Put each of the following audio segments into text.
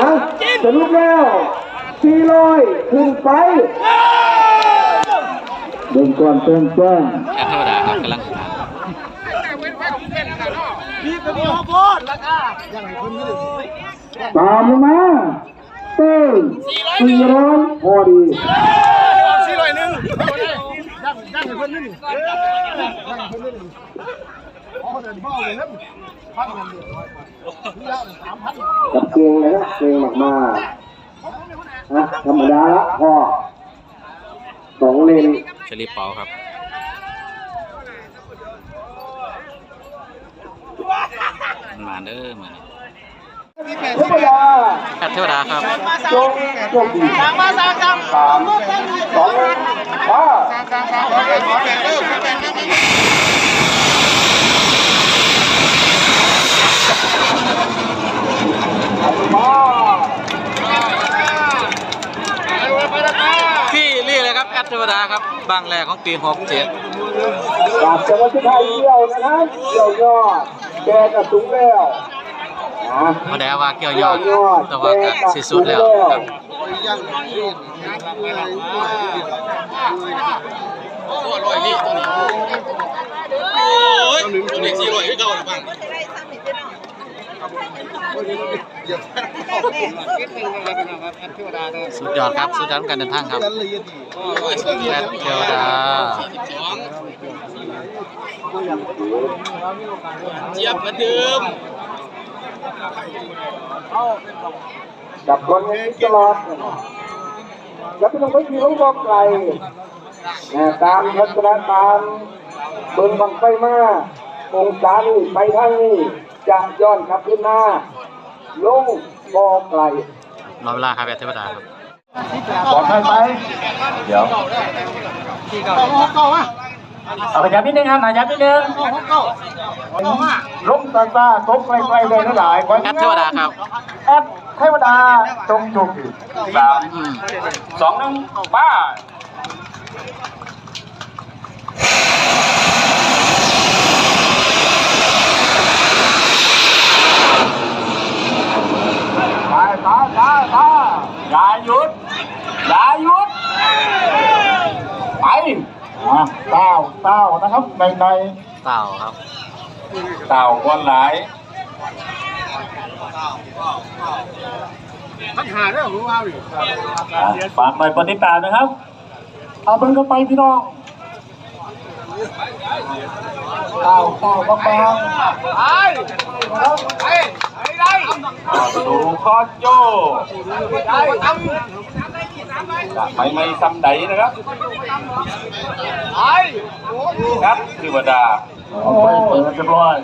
นะจะลุกแล้วสี่ร้อยขึ้นไปเดินก่อนเติมแจ้งแอดเทวดาครับกำลังหาตามลงมาเติมสี่ร้อยพอดีสี่ร้อยหนึ่ง กับเกงเลยนะเกงมากๆนะธรรมดาละพ่อสองเลนเชลีเปาครับมาเด้อมือนี้ธรรมดาเทวดาครับจงจงดีสามสามสามสองห้ามา พี่รี่ เลยครับแอดเทวดาครับบางแรกของปี 67จากจังหวัดที่ไทยเที่ยวนะครับเที่ยวยอดแกกระสูงแล้วนะพอได้ว่าเกี่ยวยอดแต่ว่าก็สิสุดแล้วครับสุ ดยอดครับสุดยอดของการเดินทางครับแอดเทวดาเจี๊ยบเหมือนเดิมกับคนนี้ตลอดแล้วไม่ต้องไปขี่รถบอกไกลนะตามพัฒนาตามเบิ่งบังไฟมาองศานี่ไปทางนี้จะย้อนกลับขึ้นมา ลงบอกไกลรอเวลาครับแอดเทวดาครับปลอดภัยไหมเดี๋ยวเอาขยับนิดนึงครับขยับนิดนึงลงตาตาตกไกลๆเลยนะหลายแอดเทวดาครับแอดเทวดาตรงจุกสามอืมสองหนึ่งป้า ไปไปไปไปอย่าหยุด อย่าหยุด ไปอะเต้าเต้านะครับ ในในเต่าครับ เต่าคนหลาย ปัญหาเรื่องของเราฝากหน่อยปฏิตามนะครับ เอาเบิ่งกันไปพี่น้องเต่าเต่าบางๆไปไป ไปดูคอนโยไปไม่ซ้ำใดนะครับครับเทวดาเอาไปเปิดเรียบร้อย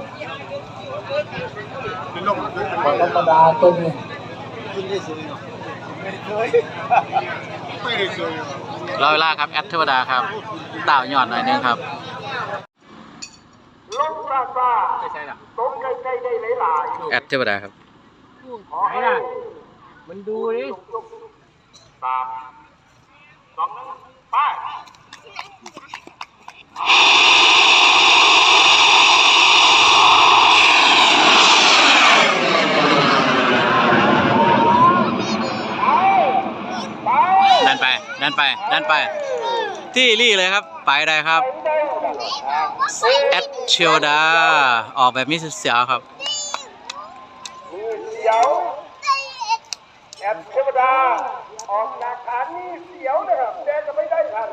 ธรรมดาตัวนี้รอเวลาครับ แอดเทวดาครับเต่ายอดหน่อยหนึงครับลงซาซาตรงใกล้ๆได้หลาย แอดเทวดาครับ ๆขอให้มันดูดิสามสองหนึ่งไปดันไป ดันไป ดันไป ที่รี่เลยครับ ไปได้ครับ แอดเทวดา ออกแบบมิสเสียวครับมือเสี ยวแอบเทวดาออกจากฐานนี้เสียวนะครับแต่จะไม่ได้ทัน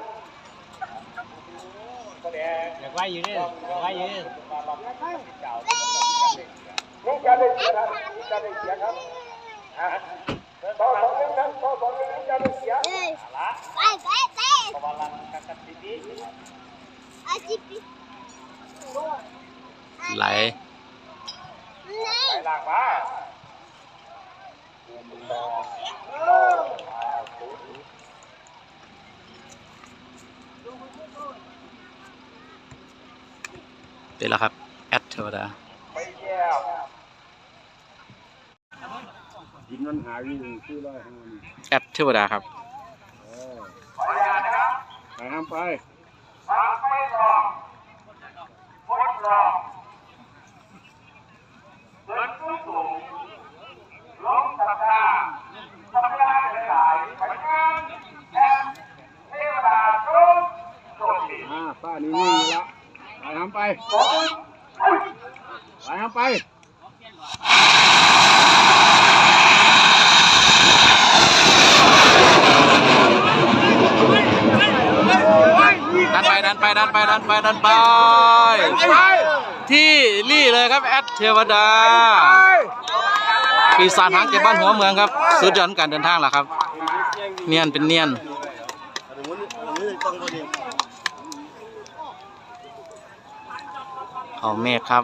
แสดงอยากไว้อยู่นี่อยากไว้อยู่นี่นี่การได้เสียครับนี่การได้เสียครับอะต่อสองหนึ่งครับต่อสองหนึ่งนี่การได้เสีย Vai, vai, vai! A jipe. ไหลไปหลังมาเป็นแล้วครับ แอดเทวดาไปแย่ยินมันหาวิ่งชื่อร้อยห้านี่แอดเทวดาครับขออนุญาตนะครับไปห้ามไปทางไม่รอพดรอเดินตู้สูงลงตะตา ไป ไปดันไปดันไปดันไปดันไปดันไป ที่รี่เลยครับแอดเทวดาปีศาจหางเก็บบ้านหัวเมืองครับสุดยอดการเดินทางแหละครับ เนียนเป็นเนียนเขาเมฆครับ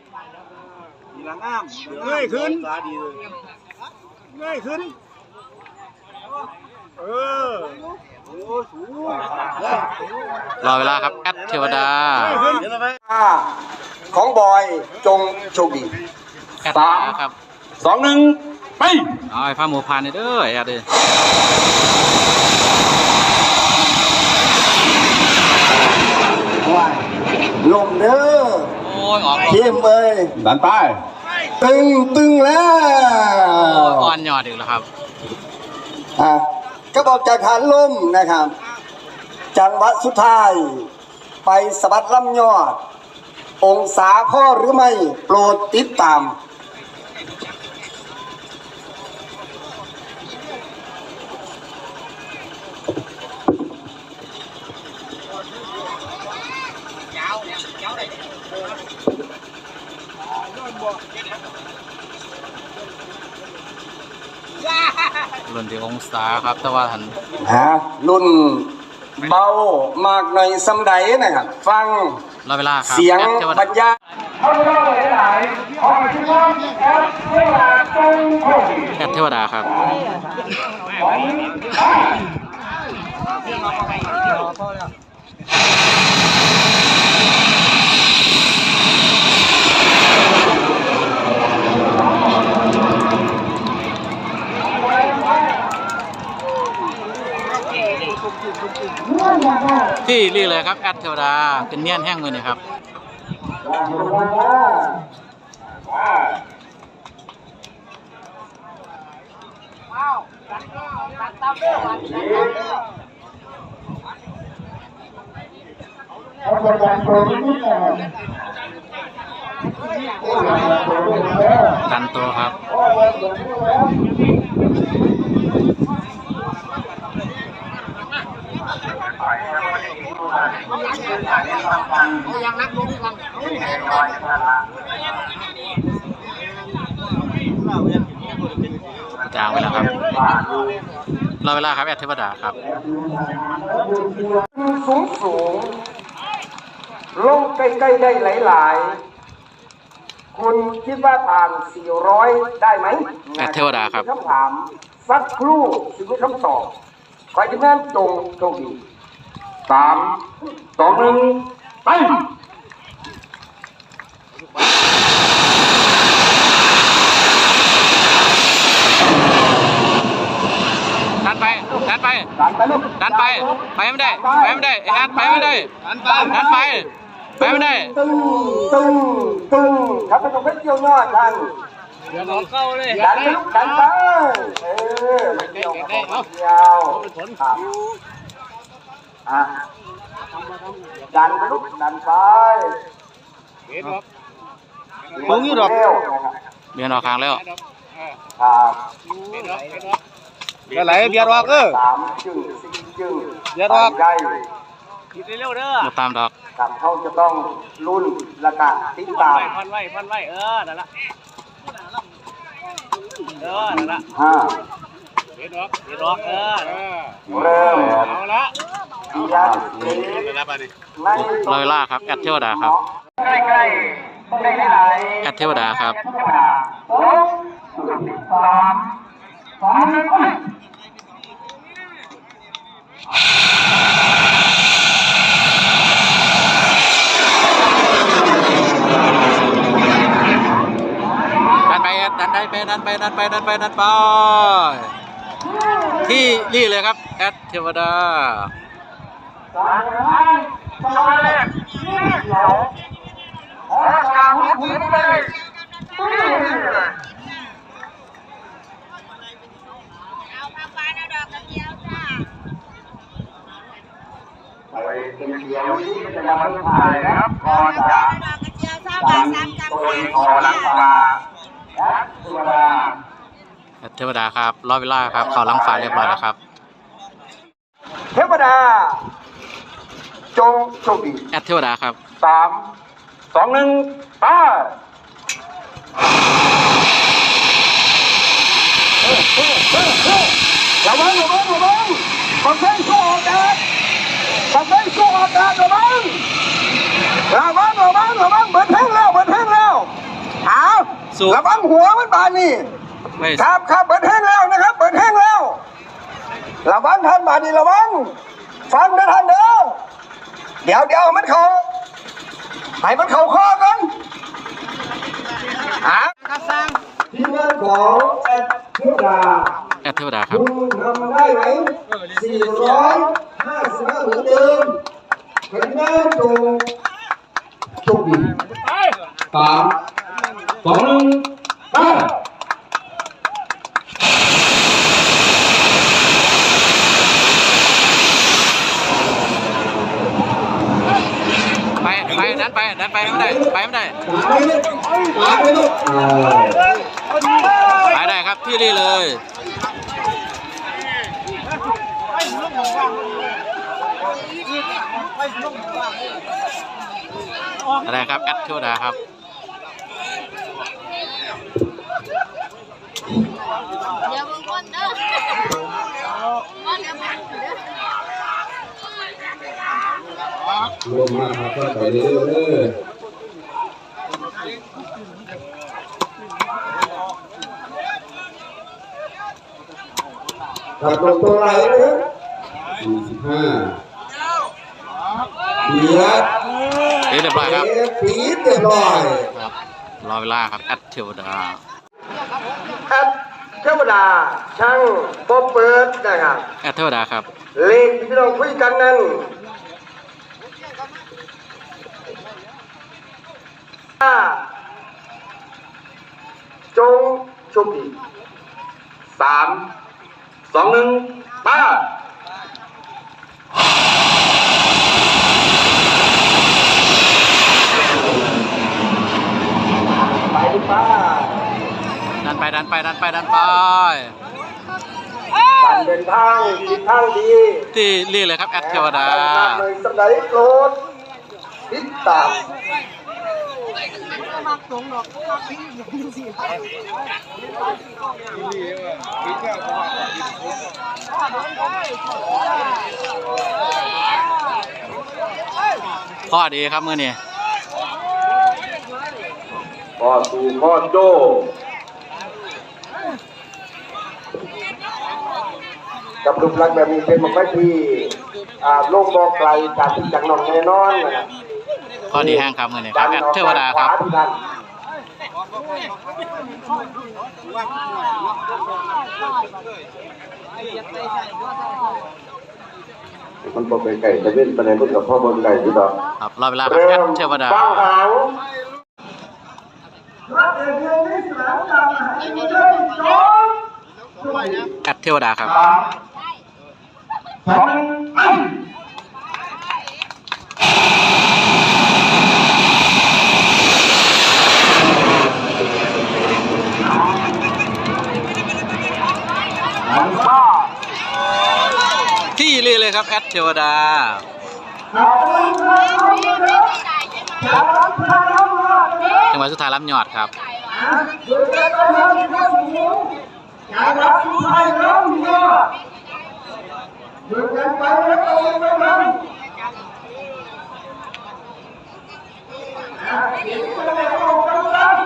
เงยขึ้นเงยขึ้น เออรอเวลาครับแอดเทวดาเงยขึ้นของบอยจงโชคดีแอดนะครับสองหนึ่งไปเอาไอ้ฟ้าหมูพานนี่เด้อแอดเลยว้ายลมเด้อโอ้ยออกเข้มเอ้ยดันไป ตึงตึงแล้วอ่อนยอดอีกแล้วครับอะก็บอกจากฐานลมนะครับ จังหวะสุดท้าย ไปสะบัดลำยอด องศาพ่อหรือไม่โปรดติดตาม รุ่นที่องศาครับ แต่ว่าหันฮะรุ่นเบามากหน่อยสำใดนะครับ ฟังรอเวลาครับเสียงแอดเทวบรดารยายเอาเวลาหลายๆขอให้ทุกท่านแอปเวลาจงโชคดีแอดเทวดาครับ ที่รีเลยครับแอดเทวดาเป็นเนียนแห้งมือนี่ครับดันตัวครับ จางไปแล้วครับรอเวลาครับแอดเทวดาครับสูงสูงลงใกล้ๆได้หลายๆ คุณคิดว่าผ่าน 400 ได้ไหมแอดเทวดาครับคำถามสักครู่ถึงคำตอบขอให้ทุกท่านจงโชคดี สามสองหนึ่งไปดันไปดันไปดันไปลูกดันไป ไปไม่ได้ ไปไม่ได้ไอ้แอดไปไม่ได้ดันไปไปไม่ได้ตึงตึงตึงครับไปตรงเพชรเกี่ยวยอดท่านเดี๋ยวของเข้าเลยดันไปลูกดันไปเออเกี่ยวกับขอเดียวครับ อะดันไปลูกดันไปเห็นหรอมึงนี่หรอกเบียนออกข้างแล้วครับเห็นหรอเห็นหรอก็ไหลเบียร์รอกเออสามจึงสี่จึงเดี๋ยวรอได้คิดเร็วเด้อมาตามดอกครับเขาจะต้องรุ่นและกะติดตามพันไว้พันไว้เออนั่นละเออนั่นละห้าเห็นหรอเห็นหรอเออเริ่มเอาละที ลอยล่าครับแอดเทวดาครับแอดเทวดาครับนั่นไปนั่นไปนั่นไปดันไปดันไปที่นี่เลยครับแอดเทวดา สายทางสายแรกนี่เหลาขอกลางหันเลยนี่เลยเอาผ้าปานเอาดอกกระเจียวจ้าไปเป็นเขียวที่จะมาถ่ายนะครับก่อนจะเอาดอกกระเจียวเศร้าตาบาทมสามกำตัวแพงขอรักษาและเทวดาเทวดาครับรอเวลาครับเขาลังฝาเรียบร้อยแล้วครับ เทวดา จงโชคดีแอดเทวดาครับสามสองหนึ่งไป้าระวังระวังระวังบังไฟสู้ออกแดดบังไฟสู้ออกแดดระวังระวังระวังระวังเบิดแห้งแล้วเบิดแห้งแล้วเอาสู้ระวังหัวมันบานนี่ไม่ครับครับเบิดแห้งแล้วนะครับเบิดแห้งแล้วระวังท่านบาดีระวังฟังนะท่านเด้อ เดี๋ยวเดี๋ยวมันเขาให้มันเขาคอกันฮะทีมงานของแอดเทวดาแอดเทวดาครับคุณทำได้ไหมสี่ร้อยห้าสิบห้าเหมือนเดิมเป็นหน้าจงโชคดีสามสองหนึ่งไป ไปไปดันไปดัน ไปไม่ได้ ไปได้ครับที่นี่เลยอะไรครับ แอดเทวดาครับเดี๋ยวมึงก้นเด้อก้นเดี๋ยวมึงเด้อลงมาครับก็ไปเรื่อยๆ ครับลงตัวไหลนะครับสี่สิบห้าเบียดเรียบร้อยครับเบียดปีดเรียบร้อยครับรอเวลาครับแอดเทวดาแอดเทวดาช่างปบเปิดนะครับแอดเทวดาครับเลขที่เราคุยกันนั้นห้าจงโชคดีสาม สองหนึ่งป้าไปดิป้าดันไปดันไปดันไปดันไปการเดินทางทิศทางดีที่นี่เลยครับแอดเทวดาเลยสำหรับโปรดติดตาม พ่อดีครับเมื่อนี้พ่อสู่พ่อโจกับรูปลักษณ์แบบนี้เป็นมันก็ที่อ่าโลกบอกไกลจากที่จากนอนแน่นอนนะครับ พ่อดีแห้งครับมือนี้ครับแอดเทวดาครับขวที่นั่นมันบอกไก่จะเว้นไปไหนมันกับพ่อบนไก่ที่ดอกครับรอเวลาครับเริ่แอมดเทวดาฟังหางแอดเทวดาครับ สองหนึ่งไปอันซ่า ที่นี่ เทวดาจังหวัดสุดท้ายรับยอดครับ subscribe cho kênh Ghiền Mì Gõ Để không bỏ lỡ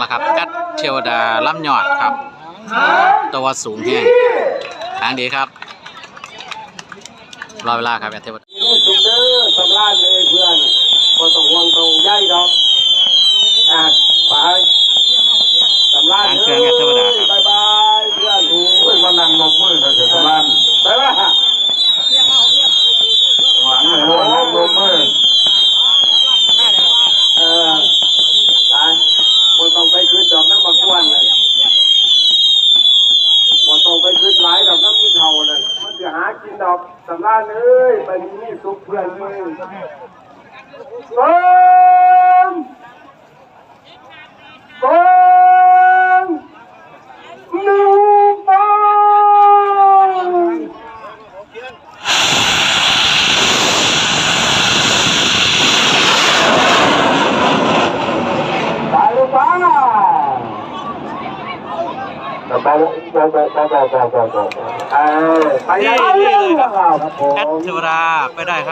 แล้วครับแอดเทวดาล่ำ ยอดครับ ตัวสูงแห้งทางดีครับ รอเวลาครับแอดเทวดาสุดเด้อสำราญเลยเพื่อนคนต้องห่วงตรงใหญ่ดอก อะไป 또 불안해.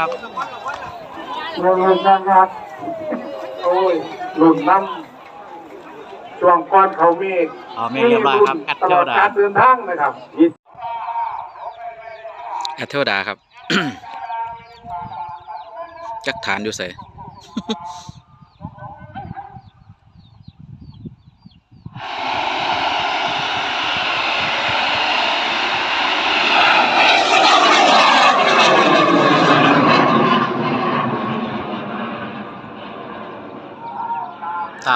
ไปได้ครับเงินเงินงานงานโอ้ยหลุนน้ำช่วงก้อนเขามีอ๋อมีเรียบร้อยครับแอดตเทลอวดดาการเดินทางนะครับแอดเทวดาครับ จักฐานอยู่ใส่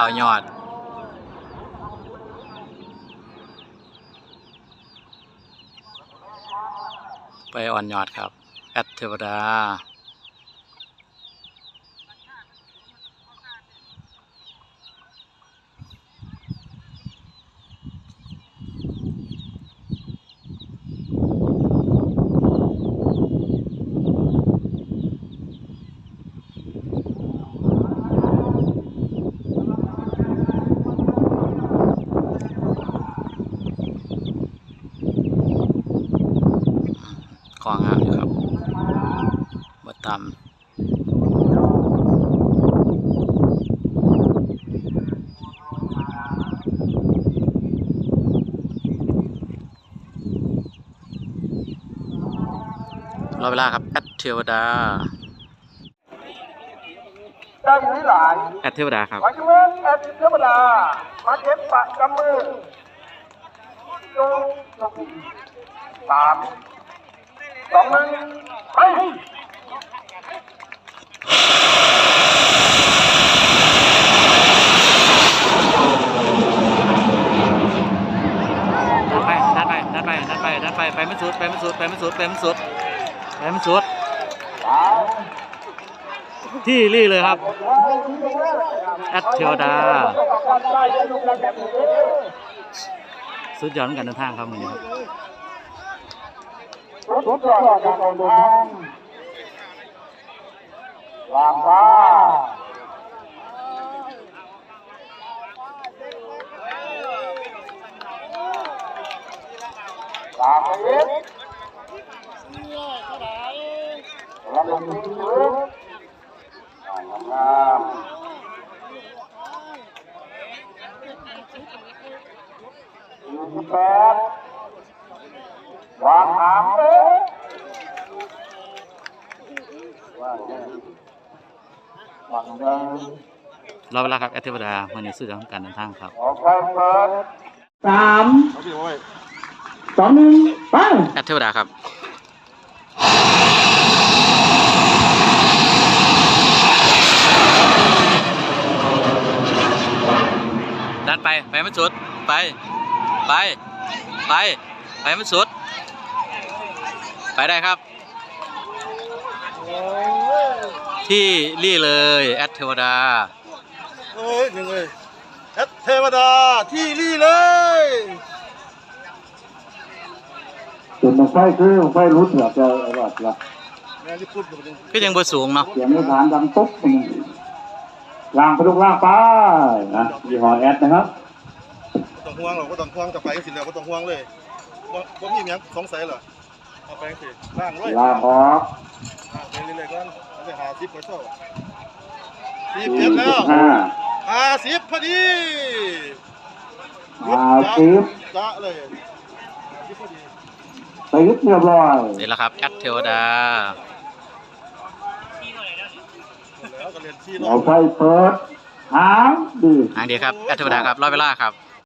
าวยอด ไปอ่อนยอดครับ แอดเทวดา ของงามอยู่ครับบั ตำรอเวลาครับแอดเทวดาได้อยู่ที่หลายแอดเทวดาครับ ขอเชิญแอดเทวดามาเก็บปะกำมือจงสามสองหนึ่งไป ดันไปดันสุดไปไม่สุดไปไม่สุดไปม่สุดไปมสุด ที่รี่เลยครับ แอดเทวดา สุดยอดของการเดินทางครับมือนี้ครับทุกยอดการเดินทางลามฟ้า ตามไปอีกลำดับที่หนึ่งงามยี่สิบแปดวางหางเลยว่างยังวางยังรอเวลาครับแอดเทวดามือนี้สุดยอดของการเดินทางครับออกไปเปิดสามส องหนึ่งไปแอดเทวดาครับดันไป ไปไม่สุด ไป ไป ไป ไปไม่สุด ไปได้ครับ ที่รี่เลยแอดเทวดาเอ้ยหนึ่งเลยแอดเทวดาที่นี่เลย จุดมันไฟคือไฟรุดเหรอจะอร่อยละแม่ที่พูดกับผมก็ยังบ่สูงเนาะเสียงในฐานดังตุ๊บล่างไปลูกล่างไปนะยี่ห้อแอดนะครับบ่ต้องห่วงหรอกก็ต้องห่วงจะไปก็สิแล้วก็ต้องห่วงเลยว่าว่ามีอย่างสงสัยเหรอเอาไปสิล่างเลยล่างออกล่างไปเรื่อยๆก่อนเอาไปหาซิปไว้เท่าสี่สี่เจ็ดสิแล้วบห้าห้าสิบพอดีอ่าสิบจ้าเลยติด เรียบร้อยเสร็จแล้วครับแอดเทวดาแล้วก็เรียนที่เอาไฟเปิดหางดีหางเดียวครับแอดเทวดาครับร้อยเวลาครับ